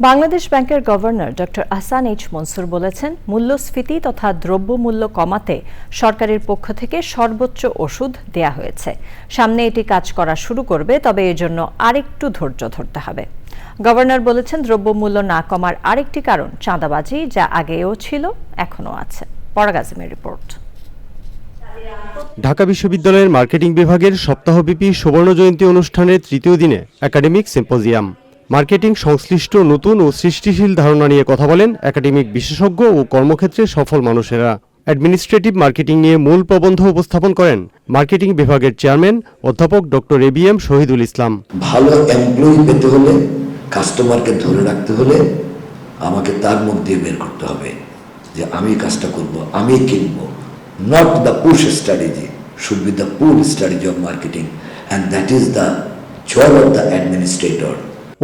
বাংলাদেশ ব্যাংকের governor doctor Ahsan H Mansur বলেছেন, মূল্যস্ফীতি তথা দ্রব্যমূল্য কমাতে সরকারের পক্ষ থেকে সর্বোচ্চ ওষুধ দেয়া হয়েছে। সামনে এটি কাজ করা শুরু করবে, তবে এর জন্য আরেকটু ধৈর্য ধরতে হবে। গভর্নর বলেছেন, দ্রব্যমূল্য না কমার আরেকটি কারণ চাঁদাবাজি, যা আগেও ছিল, এখনও আছে। পরাগাজিমের রিপোর্ট। ঢাকা বিশ্ববিদ্যালয়ের মার্কেটিং বিভাগের সপ্তাহব্যাপী সুবর্ণ জয়ন্তী অনুষ্ঠানের তৃতীয় দিনে একাডেমিক সিম্পোজিয়াম। মার্কেটিং সংশ্লিষ্ট নতুন ও সৃষ্টিশীল ধারণা নিয়ে কথা বলেন একাডেমিক বিশেষজ্ঞ ও কর্মক্ষেত্রে সফল মানুষেরা। অ্যাডমিনিস্ট্রেটিভ মার্কেটিং নিয়ে মূল প্রবন্ধ উপস্থাপন করেন মার্কেটিং বিভাগের চেয়ারম্যান অধ্যাপক doctor A B M Shahidul Islam. ভালো এমপ্লয়ি পেতে হলে কাস্টমারকে ধরে রাখতে হলে আমাকে তার মুখ দিয়ে বের করতে হবে যে আমি কাজটা করব, আমি কিনব। Not the push strategy should be the pull strategy of marketing and that is the job of the administrator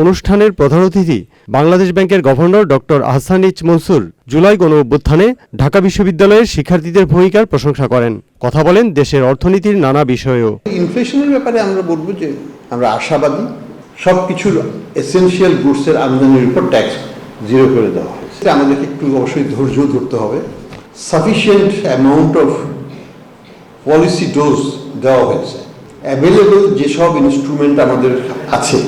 অনুষ্ঠানের প্রধান অতিথি বাংলাদেশ ব্যাংকের governor doctor Ahsan H Mansur July গণ অভ্যুত্থানে ঢাকা বিশ্ববিদ্যালয়ের শিক্ষার্থীদের ভূমিকার প্রশংসা করেন। কথা বলেন দেশের অর্থনীতির নানা বিষয়েও। ইনফ্লেশনের ব্যাপারে আমরা বলব যে আমরা আশাবাদী সব কিছুর এসেনশিয়াল গুডসের আমদানির উপর ট্যাক্স জিরো করে দেওয়া হয়েছে। আমাদেরকে একটু অবশ্যই ধৈর্য ধরতে হবে। Sufficient amount of policy dose দেওয়া হয়েছে। অ্যাভেলেবল যেসব ইনস্ট্রুমেন্ট আমাদের আছে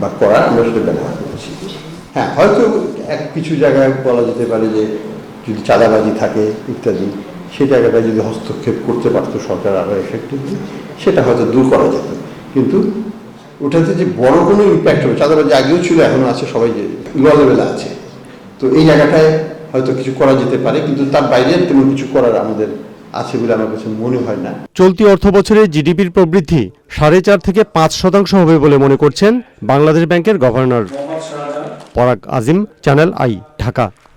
বা করার আমরা সেটা ব্যবহার করেছি। হ্যাঁ হয়তো এক কিছু জায়গায় বলা যেতে পারে যে যদি চাঁদাবাজি থাকে ইত্যাদি, সেই জায়গাটায় যদি হস্তক্ষেপ করতে পারতো সরকার আরও এফেক্টিভলি সেটা হয়তো দূর করা যেত। কিন্তু ওটাতে যে বড় কোনো ইম্প্যাক্ট হবে, চাঁদাবাজি আগেও ছিল, এখনও আছে, সবাই যে ল লেভেলে আছে। তো এই জায়গাটায় হয়তো কিছু করা যেতে পারে, কিন্তু তার বাইরে তেমন কিছু করার আমাদের আছে বলে আমার কাছে মনে হয় না। চলতি অর্থ বছরে জিডিপির প্রবৃদ্ধি সাড়ে চার থেকে পাঁচ শতাংশ হবে বলে মনে করছেন বাংলাদেশ ব্যাংকের গভর্নর। পরাগ আজিম চ্যানেল আই ঢাকা।